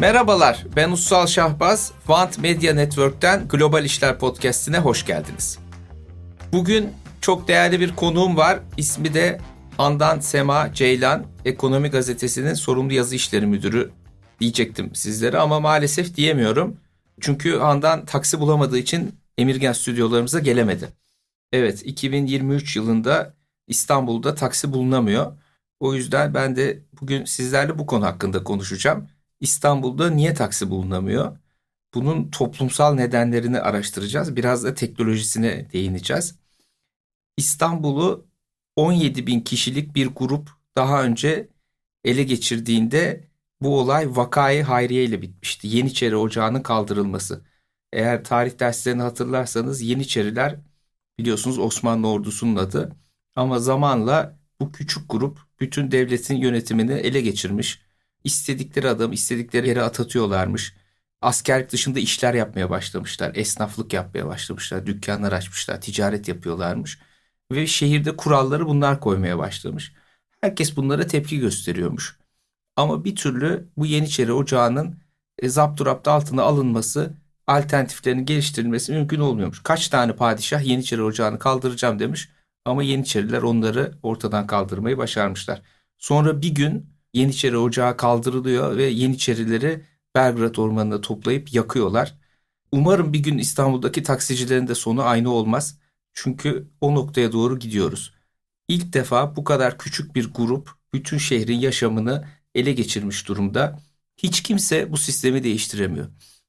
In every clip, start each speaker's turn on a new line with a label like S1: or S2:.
S1: Merhabalar, ben Ussal Şahbaz. Want Media Network'ten Global İşler Podcast'ine hoş geldiniz. Bugün çok değerli bir konuğum var. İsmi de Handan Sema Ceylan, Ekonomi Gazetesi'nin sorumlu yazı işleri müdürü diyecektim sizlere ama maalesef diyemiyorum. Çünkü Handan taksi bulamadığı için Emirgen stüdyolarımıza gelemedi. Evet, 2023 yılında İstanbul'da taksi bulunamıyor. O yüzden ben de bugün sizlerle bu konu hakkında konuşacağım. İstanbul'da niye taksi bulunamıyor? Bunun toplumsal nedenlerini araştıracağız. Biraz da teknolojisine değineceğiz. İstanbul'u 17 bin kişilik bir grup daha önce ele geçirdiğinde bu olay vakayı hayriye ile bitmişti. Yeniçeri Ocağı'nın kaldırılması. Eğer tarih derslerini hatırlarsanız Yeniçeriler biliyorsunuz Osmanlı ordusunun adı. Ama zamanla bu küçük grup bütün devletin yönetimini ele geçirmiş. İstedikleri adam istedikleri yere atatıyorlarmış. Askerlik dışında işler yapmaya başlamışlar. Esnaflık yapmaya başlamışlar. Dükkanlar açmışlar. Ticaret yapıyorlarmış. Ve şehirde kuralları bunlar koymaya başlamış. Herkes bunlara tepki gösteriyormuş. Ama bir türlü bu Yeniçeri Ocağı'nın e, zapturapt altına alınması, alternatiflerin geliştirilmesi mümkün olmuyormuş. Kaç tane padişah Yeniçeri Ocağı'nı kaldıracağım demiş ama Yeniçeriler onları ortadan kaldırmayı başarmışlar. Sonra bir gün Yeniçeri Ocağı kaldırılıyor ve Yeniçerileri Belgrad Ormanı'na toplayıp yakıyorlar. Umarım bir gün İstanbul'daki taksicilerin de sonu aynı olmaz. Çünkü o noktaya doğru gidiyoruz. İlk defa bu kadar küçük bir grup bütün şehrin yaşamını ele geçirmiş durumda. Hiç kimse bu sistemi değiştiremiyor.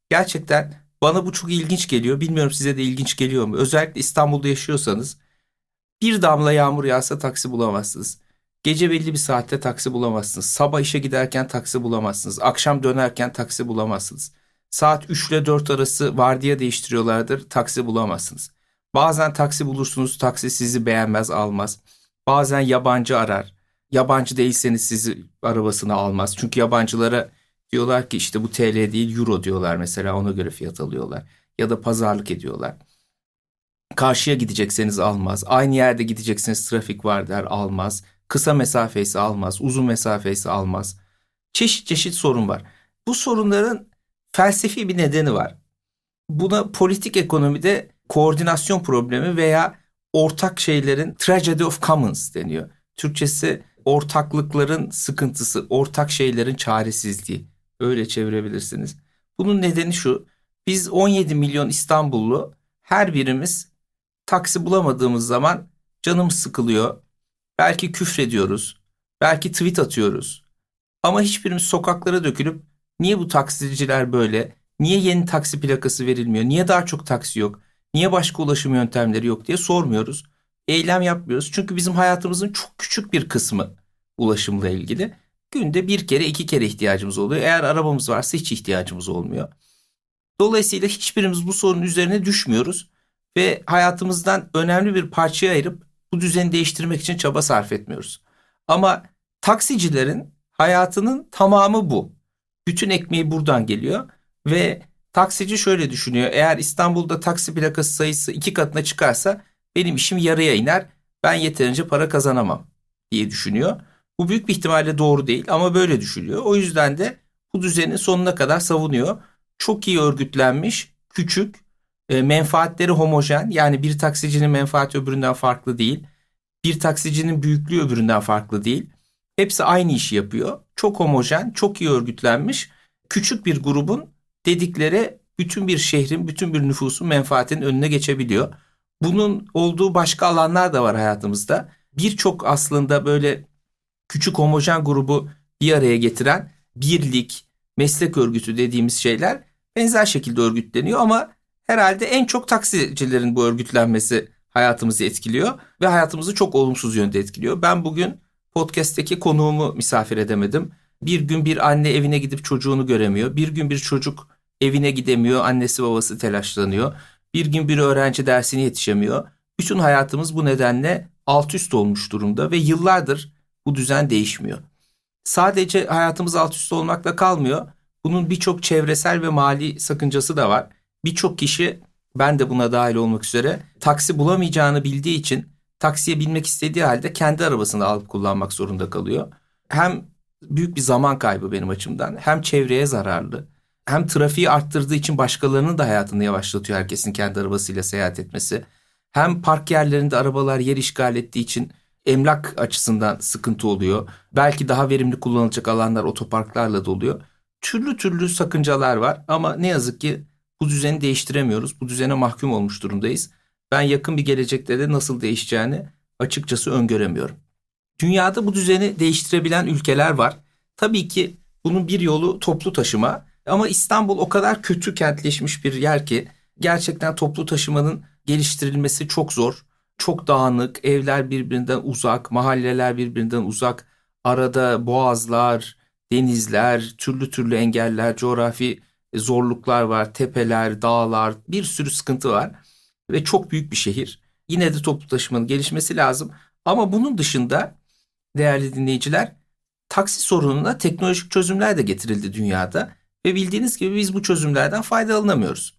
S1: Gerçekten bana bu çok ilginç geliyor. Bilmiyorum size de ilginç geliyor mu? Özellikle İstanbul'da yaşıyorsanız bir damla yağmur yağsa taksi bulamazsınız. Gece belli bir saatte taksi bulamazsınız. Sabah işe giderken taksi bulamazsınız. Akşam dönerken taksi bulamazsınız. Saat 3 ile 4 arası vardiya değiştiriyorlardır. Taksi bulamazsınız. Bazen taksi bulursunuz. Taksi sizi beğenmez almaz. Bazen yabancı arar. Yabancı değilseniz sizi arabasına almaz. Çünkü yabancılara diyorlar ki işte bu TL değil euro diyorlar mesela ona göre fiyat alıyorlar. Ya da pazarlık ediyorlar. Karşıya gidecekseniz almaz. Aynı yerde gidecekseniz trafik var der almaz. Kısa mesafesi almaz, uzun mesafesi almaz. Çeşit çeşit sorun var. Bu sorunların felsefi bir nedeni var. Buna politik ekonomide koordinasyon problemi veya ortak şeylerin tragedy of commons deniyor. Türkçesi ortaklıkların sıkıntısı, ortak şeylerin çaresizliği. Öyle çevirebilirsiniz. Bunun nedeni şu. Biz 17 milyon İstanbullu her birimiz taksi bulamadığımız zaman canımız sıkılıyor. Belki küfrediyoruz. Belki tweet atıyoruz. Ama hiçbirimiz sokaklara dökülüp niye bu taksiciler böyle? Niye yeni taksi plakası verilmiyor? Niye daha çok taksi yok? Niye başka ulaşım yöntemleri yok diye sormuyoruz. Eylem yapmıyoruz. Çünkü bizim hayatımızın çok küçük bir kısmı ulaşımla ilgili. Günde bir kere iki kere ihtiyacımız oluyor. Eğer arabamız varsa hiç ihtiyacımız olmuyor. Dolayısıyla hiçbirimiz bu sorunun üzerine düşmüyoruz ve hayatımızdan önemli bir parçayı ayırıp bu düzeni değiştirmek için çaba sarf etmiyoruz. Ama taksicilerin hayatının tamamı bu. Bütün ekmeği buradan geliyor ve taksici şöyle düşünüyor. Eğer İstanbul'da taksi plakası sayısı iki katına çıkarsa benim işim yarıya iner. Ben yeterince para kazanamam diye düşünüyor. Bu büyük bir ihtimalle doğru değil ama böyle düşünüyor. O yüzden de bu düzenin sonuna kadar savunuyor. Çok iyi örgütlenmiş, küçük, e, menfaatleri homojen. Yani bir taksicinin menfaati öbüründen farklı değil. Bir taksicinin büyüklüğü öbüründen farklı değil. Hepsi aynı işi yapıyor. Çok homojen, çok iyi örgütlenmiş. Küçük bir grubun dedikleri bütün bir şehrin, bütün bir nüfusun menfaatinin önüne geçebiliyor. Bunun olduğu başka alanlar da var hayatımızda. Birçok aslında böyle küçük homojen grubu bir araya getiren birlik, meslek örgütü dediğimiz şeyler benzer şekilde örgütleniyor ama herhalde en çok taksicilerin bu örgütlenmesi hayatımızı etkiliyor ve hayatımızı çok olumsuz yönde etkiliyor. Ben bugün podcast'teki konuğumu misafir edemedim. Bir gün bir anne evine gidip çocuğunu göremiyor. Bir gün bir çocuk evine gidemiyor, annesi babası telaşlanıyor. Bir gün bir öğrenci dersine yetişemiyor. Bütün hayatımız bu nedenle alt üst olmuş durumda ve yıllardır bu düzen değişmiyor. Sadece hayatımız alt üst olmakla kalmıyor. Bunun birçok çevresel ve mali sakıncası da var. Birçok kişi ben de buna dahil olmak üzere taksi bulamayacağını bildiği için taksiye binmek istediği halde kendi arabasını alıp kullanmak zorunda kalıyor. Hem büyük bir zaman kaybı benim açımdan. Hem çevreye zararlı hem trafiği arttırdığı için başkalarının da hayatını yavaşlatıyor herkesin kendi arabasıyla seyahat etmesi. Hem park yerlerinde arabalar yer işgal ettiği için emlak açısından sıkıntı oluyor. Belki daha verimli kullanılacak alanlar otoparklarla doluyor. Türlü türlü sakıncalar var ama ne yazık ki bu düzeni değiştiremiyoruz. Bu düzene mahkum olmuş durumdayız. Ben yakın bir gelecekte de nasıl değişeceğini açıkçası öngöremiyorum. Dünyada bu düzeni değiştirebilen ülkeler var. Tabii ki bunun bir yolu toplu taşıma ama İstanbul o kadar kötü kentleşmiş bir yer ki gerçekten toplu taşımanın geliştirilmesi çok zor. Çok dağınık, evler birbirinden uzak, mahalleler birbirinden uzak. Arada boğazlar, denizler, türlü türlü engeller, coğrafi zorluklar var, tepeler, dağlar, bir sürü sıkıntı var ve çok büyük bir şehir. Yine de toplu taşımanın gelişmesi lazım. Ama bunun dışında değerli dinleyiciler taksi sorununa teknolojik çözümler de getirildi dünyada ve bildiğiniz gibi biz bu çözümlerden faydalanamıyoruz.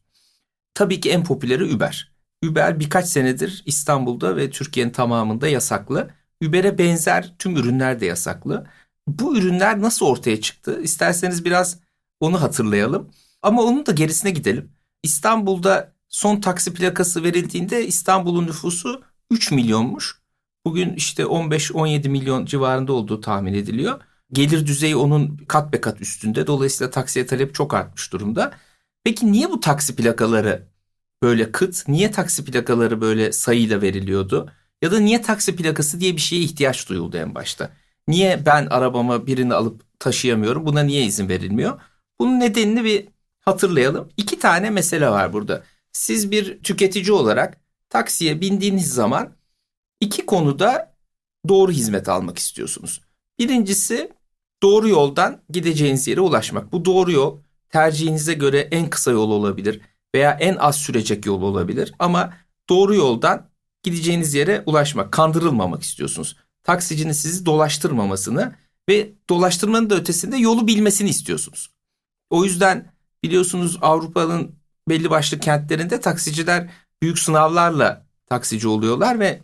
S1: Tabii ki en popüleri Uber. Uber birkaç senedir İstanbul'da ve Türkiye'nin tamamında yasaklı. Uber'e benzer tüm ürünler de yasaklı. Bu ürünler nasıl ortaya çıktı? İsterseniz biraz onu hatırlayalım. Ama onun da gerisine gidelim. İstanbul'da son taksi plakası verildiğinde İstanbul'un nüfusu 3 milyonmuş. Bugün işte 15-17 milyon civarında olduğu tahmin ediliyor. Gelir düzeyi onun kat be kat üstünde. Dolayısıyla taksiye talep çok artmış durumda. Peki niye bu taksi plakaları böyle kıt? Niye taksi plakaları böyle sayıyla veriliyordu? Ya da niye taksi plakası diye bir şeye ihtiyaç duyuldu en başta? Niye ben arabama birini alıp taşıyamıyorum? Buna niye izin verilmiyor? Bunun nedenini bir hatırlayalım. İki tane mesele var burada. Siz bir tüketici olarak taksiye bindiğiniz zaman iki konuda doğru hizmet almak istiyorsunuz. Birincisi doğru yoldan gideceğiniz yere ulaşmak. Bu doğru yol tercihinize göre en kısa yol olabilir veya en az sürecek yol olabilir ama doğru yoldan gideceğiniz yere ulaşmak, kandırılmamak istiyorsunuz. Taksicinin sizi dolaştırmamasını ve dolaştırmanın da ötesinde yolu bilmesini istiyorsunuz. O yüzden biliyorsunuz Avrupa'nın belli başlı kentlerinde taksiciler büyük sınavlarla taksici oluyorlar ve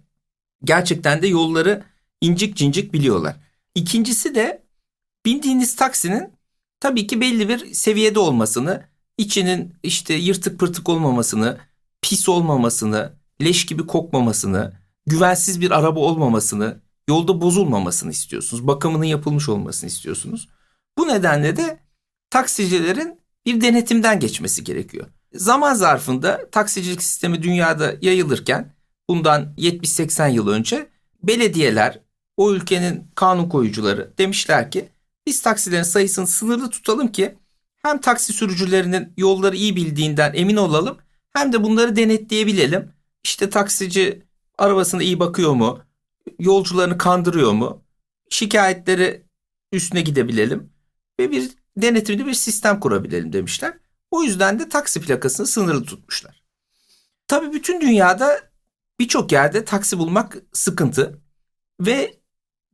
S1: gerçekten de yolları incik cincik biliyorlar. İkincisi de bindiğiniz taksinin tabii ki belli bir seviyede olmasını, içinin işte yırtık pırtık olmamasını, pis olmamasını, leş gibi kokmamasını, güvensiz bir araba olmamasını, yolda bozulmamasını istiyorsunuz. Bakımının yapılmış olmasını istiyorsunuz. Bu nedenle de taksicilerin bir denetimden geçmesi gerekiyor. Zaman zarfında taksicilik sistemi dünyada yayılırken bundan 70-80 yıl önce belediyeler, o ülkenin kanun koyucuları demişler ki biz taksilerin sayısını sınırlı tutalım ki hem taksi sürücülerinin yolları iyi bildiğinden emin olalım hem de bunları denetleyebilelim. İşte taksici arabasına iyi bakıyor mu? Yolcularını kandırıyor mu? Şikayetleri üstüne gidebilelim ve bir denetimli bir sistem kurabilelim demişler. O yüzden de taksi plakasını sınırlı tutmuşlar. Tabii bütün dünyada birçok yerde taksi bulmak sıkıntı ve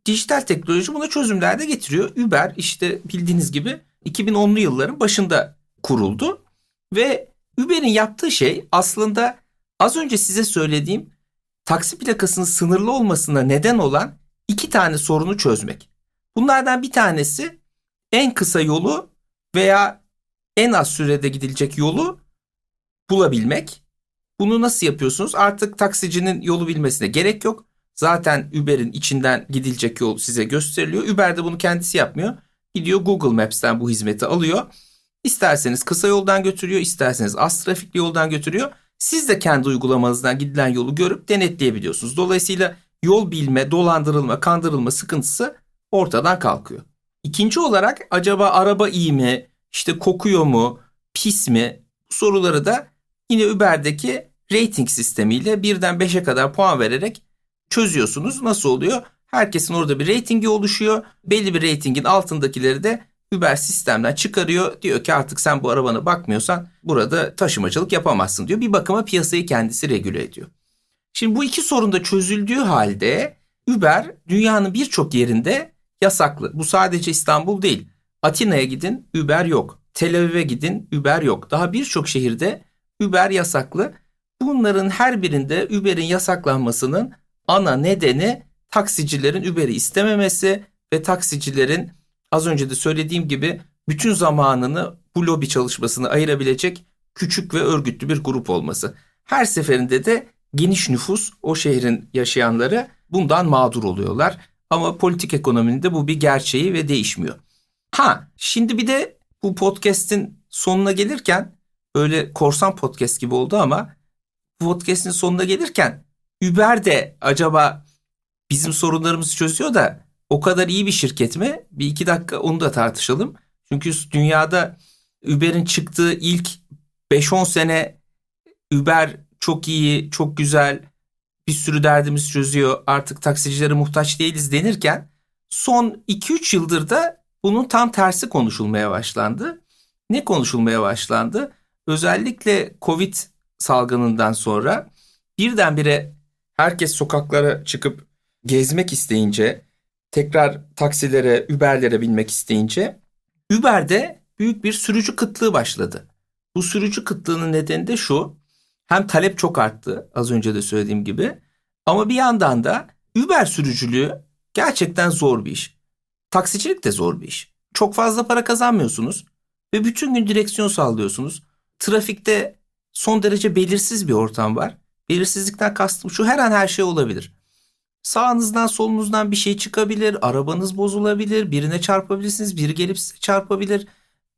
S1: dijital teknoloji buna çözümler de getiriyor. Uber işte bildiğiniz gibi 2010'lu yılların başında kuruldu ve Uber'in yaptığı şey aslında az önce size söylediğim taksi plakasının sınırlı olmasına neden olan iki tane sorunu çözmek. Bunlardan bir tanesi en kısa yolu veya en az sürede gidilecek yolu bulabilmek. Bunu nasıl yapıyorsunuz? Artık taksicinin yolu bilmesine gerek yok. Zaten Uber'in içinden gidilecek yol size gösteriliyor. Uber de bunu kendisi yapmıyor. Gidiyor Google Maps'ten bu hizmeti alıyor. İsterseniz kısa yoldan götürüyor, isterseniz az trafikli yoldan götürüyor. Siz de kendi uygulamanızdan gidilen yolu görüp denetleyebiliyorsunuz. Dolayısıyla yol bilme, dolandırılma, kandırılma sıkıntısı ortadan kalkıyor. İkinci olarak acaba araba iyi mi, işte kokuyor mu, pis mi? Bu soruları da yine Uber'deki rating sistemiyle birden 5'e kadar puan vererek çözüyorsunuz. Nasıl oluyor? Herkesin orada bir ratingi oluşuyor. Belli bir ratingin altındakileri de Uber sistemden çıkarıyor. Diyor ki artık sen bu arabana bakmıyorsan burada taşımacılık yapamazsın diyor. Bir bakıma piyasayı kendisi regüle ediyor. Şimdi bu iki sorun da çözüldüğü halde Uber dünyanın birçok yerinde yasaklı. Bu sadece İstanbul değil. Atina'ya gidin Uber yok. Tel Aviv'e gidin Uber yok. Daha birçok şehirde Uber yasaklı. Bunların her birinde Uber'in yasaklanmasının ana nedeni taksicilerin Uber'i istememesi ve taksicilerin az önce de söylediğim gibi bütün zamanını bu lobi çalışmasını ayırabilecek küçük ve örgütlü bir grup olması. Her seferinde de geniş nüfus o şehrin yaşayanları bundan mağdur oluyorlar. Ama politik ekonominin de bu bir gerçeği ve değişmiyor. Ha şimdi bir de bu podcast'in sonuna gelirken öyle korsan podcast gibi oldu ama podcast'in sonuna gelirken Uber de acaba bizim sorunlarımızı çözüyor da o kadar iyi bir şirket mi? Bir iki dakika onu da tartışalım. Çünkü dünyada Uber'in çıktığı ilk 5-10 sene Uber çok iyi, çok güzel, bir sürü derdimiz çözüyor, artık taksicilere muhtaç değiliz denirken son 2-3 yıldır da bunun tam tersi konuşulmaya başlandı. Ne konuşulmaya başlandı? Özellikle Covid salgınından sonra birdenbire herkes sokaklara çıkıp gezmek isteyince, tekrar taksilere, Uber'lere binmek isteyince Uber'de büyük bir sürücü kıtlığı başladı. Bu sürücü kıtlığının nedeni de şu. Hem talep çok arttı az önce de söylediğim gibi. Ama bir yandan da Uber sürücülüğü gerçekten zor bir iş. Taksicilik de zor bir iş. Çok fazla para kazanmıyorsunuz ve bütün gün direksiyon sallıyorsunuz. Trafikte son derece belirsiz bir ortam var. Belirsizlikten kastım şu her an her şey olabilir. Sağınızdan solunuzdan bir şey çıkabilir, arabanız bozulabilir, birine çarpabilirsiniz, biri gelip size çarpabilir,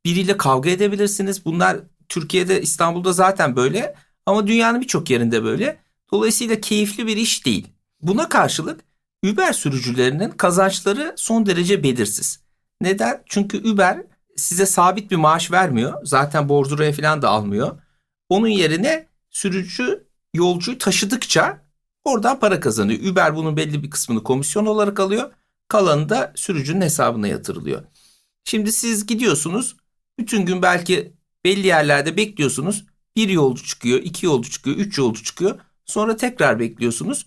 S1: biriyle kavga edebilirsiniz. Bunlar Türkiye'de, İstanbul'da zaten böyle ama dünyanın birçok yerinde böyle. Dolayısıyla keyifli bir iş değil. Buna karşılık Uber sürücülerinin kazançları son derece belirsiz. Neden? Çünkü Uber size sabit bir maaş vermiyor. Zaten bordroya falan da almıyor. Onun yerine sürücü yolcuyu taşıdıkça oradan para kazanıyor. Uber bunun belli bir kısmını komisyon olarak alıyor. Kalanı da sürücünün hesabına yatırılıyor. Şimdi siz gidiyorsunuz. Bütün gün belki belli yerlerde bekliyorsunuz. Bir yolcu çıkıyor, iki yolcu çıkıyor, üç yolcu çıkıyor. Sonra tekrar bekliyorsunuz.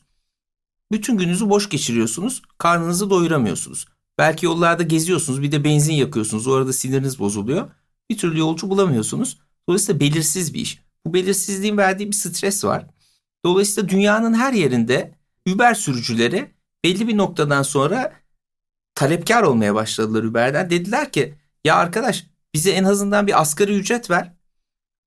S1: Bütün gününüzü boş geçiriyorsunuz. Karnınızı doyuramıyorsunuz. Belki yollarda geziyorsunuz bir de benzin yakıyorsunuz. O arada siniriniz bozuluyor. Bir türlü yolcu bulamıyorsunuz. Dolayısıyla belirsiz bir iş. Bu belirsizliğin verdiği bir stres var. Dolayısıyla dünyanın her yerinde Uber sürücüleri belli bir noktadan sonra talepkar olmaya başladılar Uber'den. Dediler ki ya arkadaş bize en azından bir asgari ücret ver.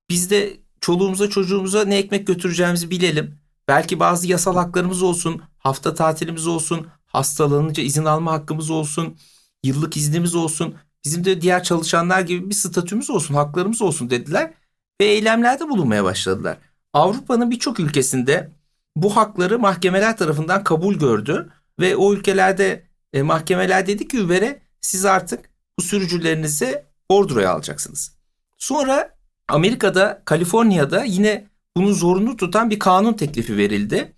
S1: Biz de çoluğumuza çocuğumuza ne ekmek götüreceğimizi bilelim. Belki bazı yasal haklarımız olsun, hafta tatilimiz olsun, hastalanınca izin alma hakkımız olsun, yıllık iznimiz olsun. Bizim de diğer çalışanlar gibi bir statümüz olsun, haklarımız olsun dediler ve eylemlerde bulunmaya başladılar. Avrupa'nın birçok ülkesinde bu hakları mahkemeler tarafından kabul gördü ve o ülkelerde e, mahkemeler dedi ki Uber'e siz artık bu sürücülerinizi bordroya alacaksınız. Sonra Amerika'da, Kaliforniya'da yine bunu zorunlu tutan bir kanun teklifi verildi.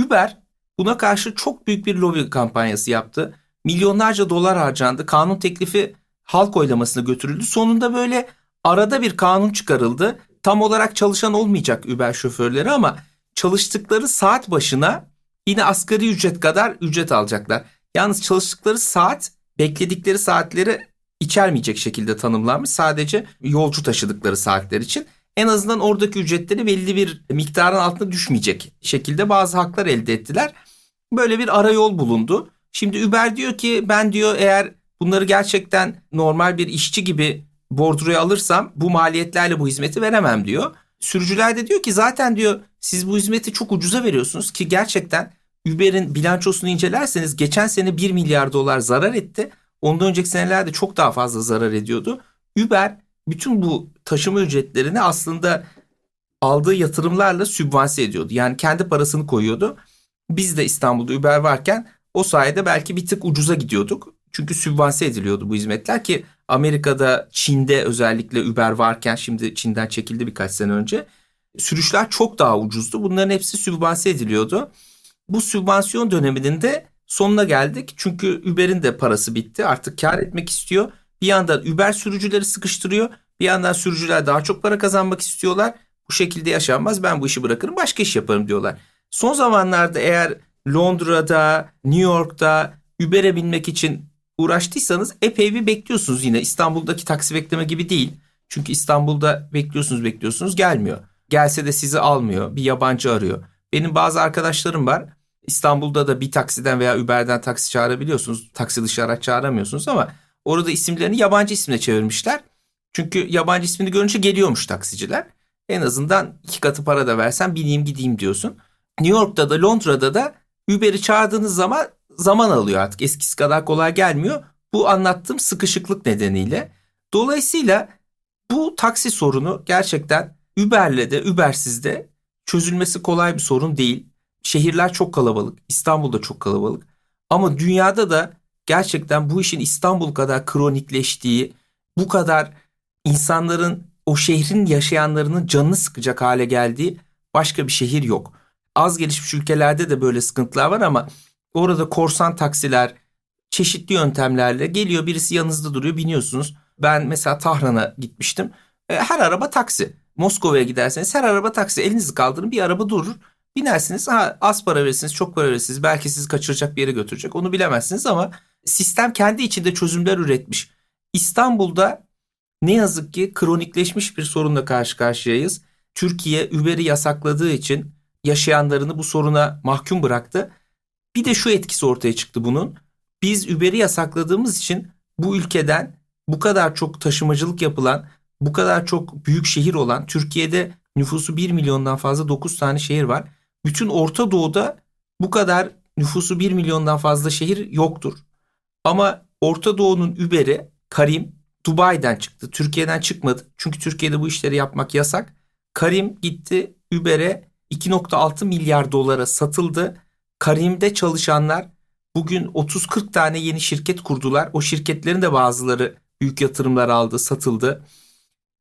S1: Uber buna karşı çok büyük bir lobi kampanyası yaptı. Milyonlarca dolar harcandı. Kanun teklifi halk oylamasına götürüldü. Sonunda böyle arada bir kanun çıkarıldı. Tam olarak çalışan olmayacak Uber şoförleri ama çalıştıkları saat başına yine asgari ücret kadar ücret alacaklar. Yalnız çalıştıkları saat bekledikleri saatleri içermeyecek şekilde tanımlanmış. Sadece yolcu taşıdıkları saatler için en azından oradaki ücretleri belli bir miktarın altına düşmeyecek şekilde bazı haklar elde ettiler. Böyle bir arayol bulundu. Şimdi Uber diyor ki ben diyor eğer bunları gerçekten normal bir işçi gibi bordroya alırsam bu maliyetlerle bu hizmeti veremem diyor. Sürücüler de diyor ki zaten diyor siz bu hizmeti çok ucuza veriyorsunuz ki gerçekten Uber'in bilançosunu incelerseniz geçen sene 1 milyar dolar zarar etti. Ondan önceki senelerde çok daha fazla zarar ediyordu. Uber bütün bu taşıma ücretlerini aslında aldığı yatırımlarla sübvanse ediyordu. Yani kendi parasını koyuyordu. Biz de İstanbul'da Uber varken o sayede belki bir tık ucuza gidiyorduk. Çünkü sübvanse ediliyordu bu hizmetler ki Amerika'da, Çin'de özellikle Uber varken şimdi Çin'den çekildi birkaç sene önce. Sürüşler çok daha ucuzdu. Bunların hepsi sübvanse ediliyordu. Bu sübvansiyon döneminin de sonuna geldik. Çünkü Uber'in de parası bitti. Artık kar etmek istiyor. Bir yandan Uber sürücüleri sıkıştırıyor. Bir yandan sürücüler daha çok para kazanmak istiyorlar. Bu şekilde yaşanmaz. Ben bu işi bırakırım, başka iş yaparım diyorlar. Son zamanlarda eğer Londra'da, New York'ta Uber'e binmek için uğraştıysanız epey bir bekliyorsunuz yine. İstanbul'daki taksi bekleme gibi değil. Çünkü İstanbul'da bekliyorsunuz bekliyorsunuz gelmiyor. Gelse de sizi almıyor. Bir yabancı arıyor. Benim bazı arkadaşlarım var. İstanbul'da da bir taksiden veya Uber'den taksi çağırabiliyorsunuz. Taksi dışı araç çağıramıyorsunuz ama Orada isimlerini yabancı ismine çevirmişler. Çünkü yabancı ismini görünce geliyormuş taksiciler. En azından iki katı para da versen bineyim gideyim diyorsun. New York'ta da Londra'da da Uber'i çağırdığınız zaman zaman alıyor artık. Eskisi kadar kolay gelmiyor. Bu anlattığım sıkışıklık nedeniyle. Dolayısıyla bu taksi sorunu gerçekten Uber'le de Uber'siz de çözülmesi kolay bir sorun değil. Şehirler çok kalabalık. İstanbul'da çok kalabalık. Ama dünyada da gerçekten bu işin İstanbul kadar kronikleştiği, bu kadar insanların o şehrin yaşayanlarının canını sıkacak hale geldiği başka bir şehir yok. Az gelişmiş ülkelerde de böyle sıkıntılar var ama orada korsan taksiler çeşitli yöntemlerle geliyor birisi yanınızda duruyor biniyorsunuz. Ben mesela Tahran'a gitmiştim. E, her araba taksi. Moskova'ya giderseniz her araba taksi. Elinizi kaldırın bir araba durur. Binersiniz ha, az para verirsiniz çok para verirsiniz. Belki sizi kaçıracak bir yere götürecek onu bilemezsiniz ama sistem kendi içinde çözümler üretmiş. İstanbul'da ne yazık ki kronikleşmiş bir sorunla karşı karşıyayız. Türkiye Uber'i yasakladığı için yaşayanlarını bu soruna mahkum bıraktı. Bir de şu etkisi ortaya çıktı bunun. Biz Uber'i yasakladığımız için bu ülkeden bu kadar çok taşımacılık yapılan, bu kadar çok büyük şehir olan Türkiye'de nüfusu 1 milyondan fazla 9 tane şehir var. Bütün Orta Doğu'da bu kadar nüfusu 1 milyondan fazla şehir yoktur. Ama Orta Doğu'nun Uber'i Karim Dubai'den çıktı. Türkiye'den çıkmadı. Çünkü Türkiye'de bu işleri yapmak yasak. Karim gitti Uber'e 2.6 milyar dolara satıldı. Karim'de çalışanlar bugün 30-40 tane yeni şirket kurdular. O şirketlerin de bazıları büyük yatırımlar aldı, satıldı.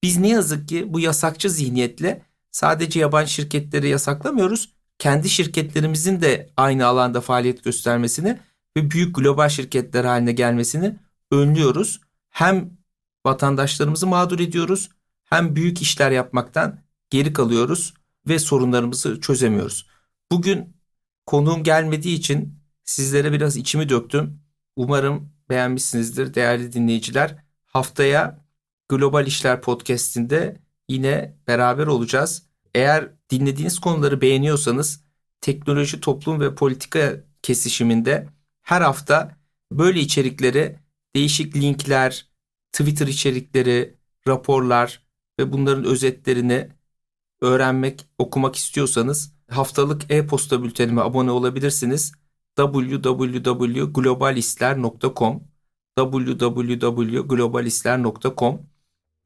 S1: Biz ne yazık ki bu yasakçı zihniyetle sadece yabancı şirketleri yasaklamıyoruz. Kendi şirketlerimizin de aynı alanda faaliyet göstermesini ve büyük global şirketler haline gelmesini önlüyoruz. Hem vatandaşlarımızı mağdur ediyoruz hem büyük işler yapmaktan geri kalıyoruz ve sorunlarımızı çözemiyoruz. Bugün konuğum gelmediği için sizlere biraz içimi döktüm. Umarım beğenmişsinizdir değerli dinleyiciler. Haftaya Global İşler Podcast'inde yine beraber olacağız. Eğer dinlediğiniz konuları beğeniyorsanız teknoloji, toplum ve politika kesişiminde her hafta böyle içerikleri değişik linkler, Twitter içerikleri, raporlar ve bunların özetlerini öğrenmek, okumak istiyorsanız haftalık e-posta bültenime abone olabilirsiniz. www.globalistler.com www.globalistler.com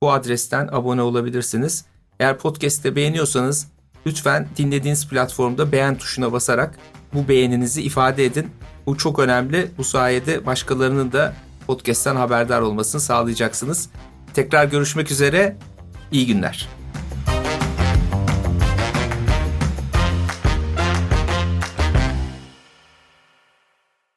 S1: bu adresten abone olabilirsiniz. Eğer podcast'te beğeniyorsanız lütfen dinlediğiniz platformda beğen tuşuna basarak bu beğeninizi ifade edin. Bu çok önemli. Bu sayede başkalarının da podcast'ten haberdar olmasını sağlayacaksınız. Tekrar görüşmek üzere. İyi günler.